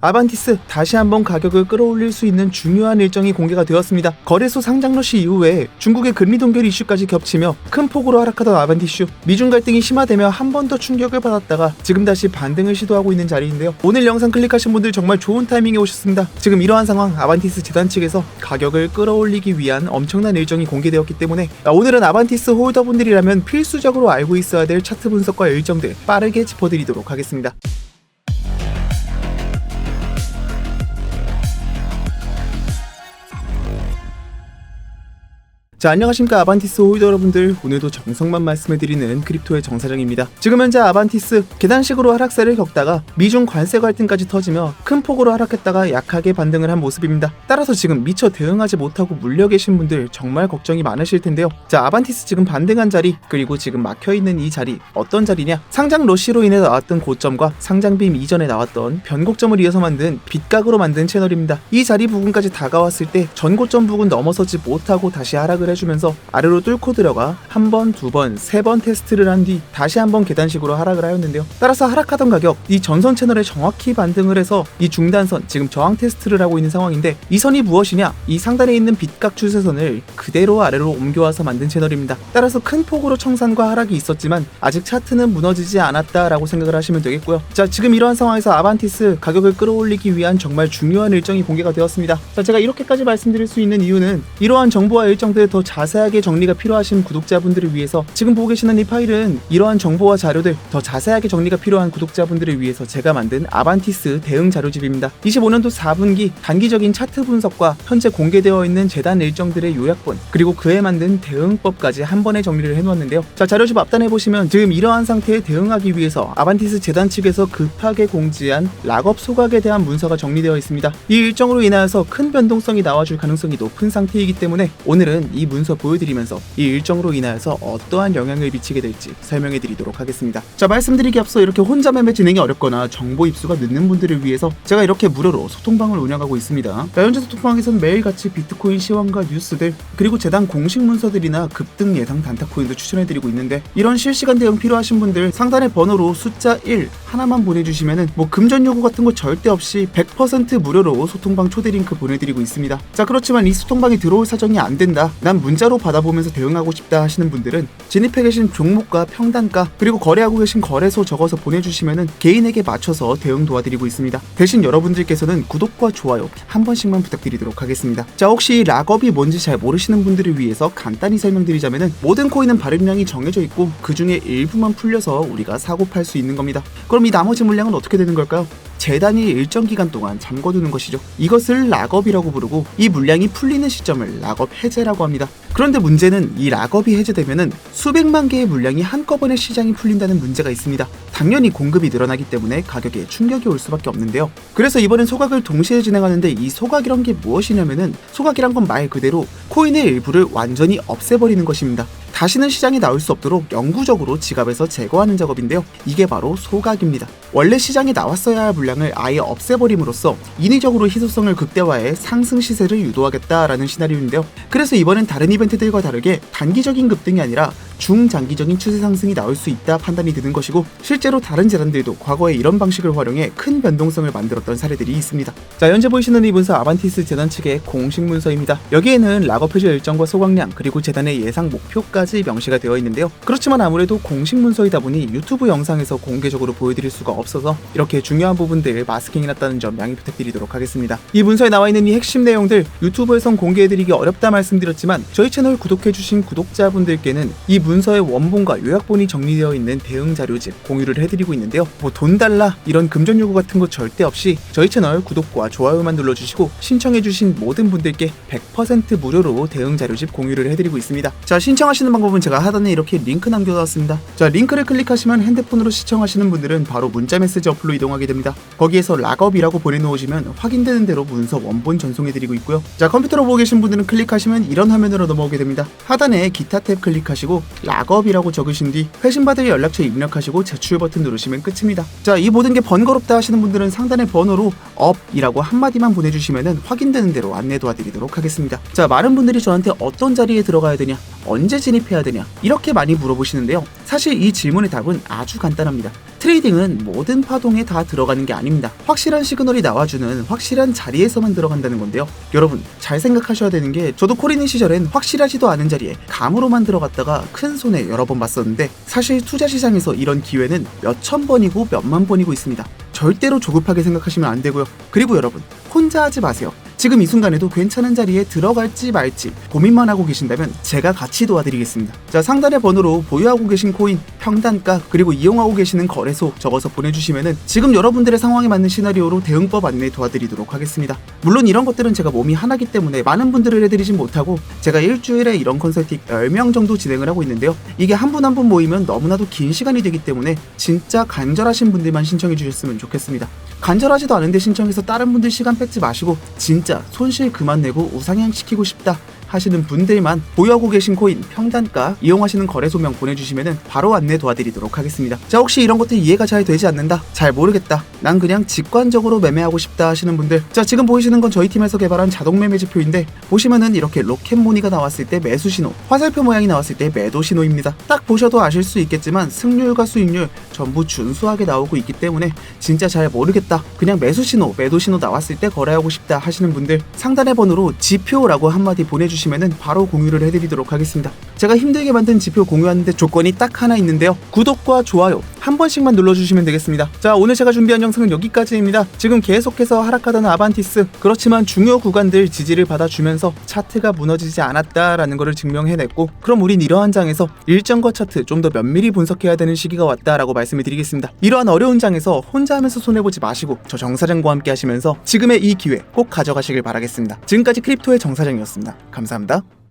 아반티스 다시 한번 가격을 끌어올릴 수 있는 중요한 일정이 공개가 되었습니다. 거래소 상장 러시 이후에 중국의 금리 동결 이슈까지 겹치며 큰 폭으로 하락하던 아반티슈 미중 갈등이 심화되며 한 번 더 충격을 받았다가 지금 다시 반등을 시도하고 있는 자리인데요. 오늘 영상 클릭하신 분들 정말 좋은 타이밍에 오셨습니다. 지금 이러한 상황 아반티스 재단 측에서 가격을 끌어올리기 위한 엄청난 일정이 공개되었기 때문에 아, 오늘은 아반티스 홀더분들이라면 필수적으로 알고 있어야 될 차트 분석과 일정들 빠르게 짚어드리도록 하겠습니다. 자 안녕하십니까. 아반티스 홀더 여러분들. 오늘도 정성만 말씀해드리는 크립토의 정사장입니다. 지금 현재 아반티스 계단식으로 하락세를 겪다가 미중 관세 갈등까지 터지며 큰 폭으로 하락했다가 약하게 반등을 한 모습입니다. 따라서 지금 미처 대응하지 못하고 물려 계신 분들 정말 걱정이 많으실 텐데요. 자 아반티스 지금 반등한 자리 그리고 지금 막혀있는 이 자리 어떤 자리냐? 상장 러시로 인해 나왔던 고점과 상장빔 이전에 나왔던 변곡점을 이어서 만든 빗각으로 만든 채널입니다. 이 자리 부분까지 다가왔을 때 전고점 부분 넘어서지 못하고 다시 하락을 해주면서 아래로 뚫고 들어가 한 번, 두 번, 세 번 테스트를 한 뒤 다시 한 번 계단식으로 하락을 하였는데요. 따라서 하락하던 가격, 이 전선 채널에 정확히 반등을 해서 이 중단선, 지금 저항 테스트를 하고 있는 상황인데 이 선이 무엇이냐? 이 상단에 있는 빗각 추세선을 그대로 아래로 옮겨와서 만든 채널입니다. 따라서 큰 폭으로 청산과 하락이 있었지만 아직 차트는 무너지지 않았다라고 생각을 하시면 되겠고요. 자, 지금 이러한 상황에서 아반티스 가격을 끌어올리기 위한 정말 중요한 일정이 공개가 되었습니다. 자, 제가 이렇게까지 말씀드릴 수 있는 이유는 이러한 정보와 일정들을 더 자세하게 정리가 필요하신 구독자분들을 위해서 지금 보고 계시는 이 파일은 이러한 정보와 자료들 더 자세하게 정리가 필요한 구독자분들을 위해서 제가 만든 아반티스 대응 자료집입니다. 25년도 4분기 단기적인 차트 분석과 현재 공개되어 있는 재단 일정들의 요약본 그리고 그에 만든 대응법까지 한 번에 정리를 해놓았는데요. 자 자료집 앞단에 보시면 지금 이러한 상태에 대응하기 위해서 아반티스 재단 측에서 급하게 공지한 락업 소각에 대한 문서가 정리되어 있습니다. 이 일정으로 인하여서 큰 변동성이 나와줄 가능성이 높은 상태이기 때문에 오늘은 이 문서 보여드리면서 이 일정으로 인하여서 어떠한 영향을 미치게 될지 설명해 드리도록 하겠습니다. 자, 말씀드리기 앞서 이렇게 혼자 매매 진행이 어렵거나 정보 입수가 늦는 분들을 위해서 제가 이렇게 무료로 소통방을 운영하고 있습니다. 자, 현재 소통방에서는 매일같이 비트코인 시황과 뉴스들 그리고 재단 공식 문서들이나 급등 예상 단타코인도 추천해 드리고 있는데 이런 실시간 대응 필요하신 분들 상단의 번호로 숫자 1 하나만 보내주시면은 뭐 금전 요구 같은 거 절대 없이 100% 무료로 소통방 초대 링크 보내드리고 있습니다. 자, 그렇지만 이 소통방이 들어올 사정이 안 된다. 난 문자로 받아보면서 대응하고 싶다 하시는 분들은 진입해 계신 종목과 평단가 그리고 거래하고 계신 거래소 적어서 보내주시면은 개인에게 맞춰서 대응 도와드리고 있습니다. 대신 여러분들께서는 구독과 좋아요 한 번씩만 부탁드리도록 하겠습니다. 자 혹시 락업이 뭔지 잘 모르시는 분들을 위해서 간단히 설명드리자면은 모든 코인은 발행량이 정해져 있고 그 중에 일부만 풀려서 우리가 사고 팔 수 있는 겁니다. 그럼 이 나머지 물량은 어떻게 되는 걸까요? 재단이 일정 기간 동안 잠궈두는 것이죠. 이것을 락업이라고 부르고 이 물량이 풀리는 시점을 락업 해제라고 합니다. 그런데 문제는 이 락업이 해제되면은 수백만 개의 물량이 한꺼번에 시장이 풀린다는 문제가 있습니다. 당연히 공급이 늘어나기 때문에 가격에 충격이 올 수밖에 없는데요. 그래서 이번엔 소각을 동시에 진행하는데 이 소각이란 게 무엇이냐면은 소각이란 건 말 그대로 코인의 일부를 완전히 없애버리는 것입니다. 다시는 시장에 나올 수 없도록 영구적으로 지갑에서 제거하는 작업인데요. 이게 바로 소각입니다. 원래 시장에 나왔어야 할 물량을 아예 없애버림으로써 인위적으로 희소성을 극대화해 상승 시세를 유도하겠다라는 시나리오인데요. 그래서 이번엔 다른 이벤트들과 다르게 단기적인 급등이 아니라 중장기적인 추세 상승이 나올 수 있다 판단이 드는 것이고 실제로 다른 재단들도 과거에 이런 방식을 활용해 큰 변동성을 만들었던 사례들이 있습니다. 자 현재 보시는 이 문서 아반티스 재단 측의 공식 문서입니다. 여기에는 락업 해제 일정과 소각량 그리고 재단의 예상 목표까지 명시가 되어 있는데요. 그렇지만 아무래도 공식 문서이다 보니 유튜브 영상에서 공개적으로 보여드릴 수가 없어서 이렇게 중요한 부분들 마스킹해놨다는 점 양해 부탁드리도록 하겠습니다. 이 문서에 나와 있는 이 핵심 내용들 유튜브에선 공개해드리기 어렵다 말씀드렸지만 저희 채널 구독해주신 구독자분들께는 이 문서의 원본과 요약본이 정리되어 있는 대응 자료집 공유를 해드리고 있는데요. 뭐 돈 달라 이런 금전 요구 같은 거 절대 없이 저희 채널 구독과 좋아요만 눌러주시고 신청해주신 모든 분들께 100% 무료로 대응 자료집 공유를 해드리고 있습니다. 자 신청하 시는 방법은 제가 하단에 이렇게 링크 남겨놨습니다. 자 링크를 클릭하시면 핸드폰으로 시청하시는 분들은 바로 문자 메시지 어플로 이동하게 됩니다. 거기에서 락업이라고 보내놓으시면 확인되는 대로 문서 원본 전송해드리고 있고요. 자 컴퓨터로 보고 계신 분들은 클릭하시면 이런 화면으로 넘어오게 됩니다. 하단에 기타 탭 클릭하시고 락업이라고 적으신 뒤 회신받을 연락처 입력하시고 제출 버튼 누르시면 끝입니다. 자, 이 모든 게 번거롭다 하시는 분들은 상단의 번호로 업이라고 한마디만 보내주시면 확인되는 대로 안내 도와드리도록 하겠습니다. 자, 많은 분들이 저한테 어떤 자리에 들어가야 되냐, 언제 진입해야 되냐, 이렇게 많이 물어보시는데요. 사실 이 질문의 답은 아주 간단합니다. 트레이딩은 모든 파동에 다 들어가는 게 아닙니다. 확실한 시그널이 나와주는 확실한 자리에서만 들어간다는 건데요. 여러분, 잘 생각하셔야 되는 게 저도 코리는 시절엔 확실하지도 않은 자리에 감으로만 들어갔다가 큰 손해 여러 번 봤었는데 사실 투자 시장에서 이런 기회는 몇천 번이고 몇만 번이고 있습니다. 절대로 조급하게 생각하시면 안 되고요. 그리고 여러분, 혼자 하지 마세요. 지금 이 순간에도 괜찮은 자리에 들어갈지 말지 고민만 하고 계신다면 제가 같이 도와드리겠습니다. 자, 상단의 번호로 보유하고 계신 코인, 평단가, 그리고 이용하고 계시는 거래소 적어서 보내주시면은 지금 여러분들의 상황에 맞는 시나리오로 대응법 안내 도와드리도록 하겠습니다. 물론 이런 것들은 제가 몸이 하나기 때문에 많은 분들을 해드리진 못하고 제가 일주일에 이런 컨설팅 10명 정도 진행을 하고 있는데요. 이게 한 분 한분 모이면 너무나도 긴 시간이 되기 때문에 진짜 간절하신 분들만 신청해 주셨으면 좋겠습니다. 간절하지도 않은데 신청해서 다른 분들 시간 뺏지 마시고 진짜 손실 그만 내고 우상향 시키고 싶다 하시는 분들만 보유하고 계신 코인 평단가 이용하시는 거래소명 보내주시면 바로 안내 도와드리도록 하겠습니다. 자 혹시 이런 것들 이해가 잘 되지 않는다 잘 모르겠다 난 그냥 직관적으로 매매하고 싶다 하시는 분들 자 지금 보이시는 건 저희 팀에서 개발한 자동 매매 지표인데 보시면은 이렇게 로켓 무늬가 나왔을 때 매수 신호 화살표 모양이 나왔을 때 매도 신호입니다. 딱 보셔도 아실 수 있겠지만 승률과 수익률 전부 준수하게 나오고 있기 때문에 진짜 잘 모르겠다 그냥 매수 신호 매도 신호 나왔을 때 거래하고 싶다 하시는 분들 상단의 번호로 지표라고 한마디 보내주시면 바로 공유를 해드리도록 하겠습니다. 제가 힘들게 만든 지표 공유하는데 조건이 딱 하나 있는데요. 구독과 좋아요 한 번씩만 눌러주시면 되겠습니다. 자 오늘 제가 준비한 영상은 여기까지입니다. 지금 계속해서 하락하던 아반티스 그렇지만 중요 구간들 지지를 받아주면서 차트가 무너지지 않았다라는 것을 증명해냈고 그럼 우린 이러한 장에서 일정거 차트 좀 더 면밀히 분석해야 되는 시기가 왔다라고 말씀을 드리겠습니다. 이러한 어려운 장에서 혼자 하면서 손해보지 마시고 저 정사장과 함께 하시면서 지금의 이 기회 꼭 가져가시길 바라겠습니다. 지금까지 크립토의 정사장이었습니다. 감사합니다.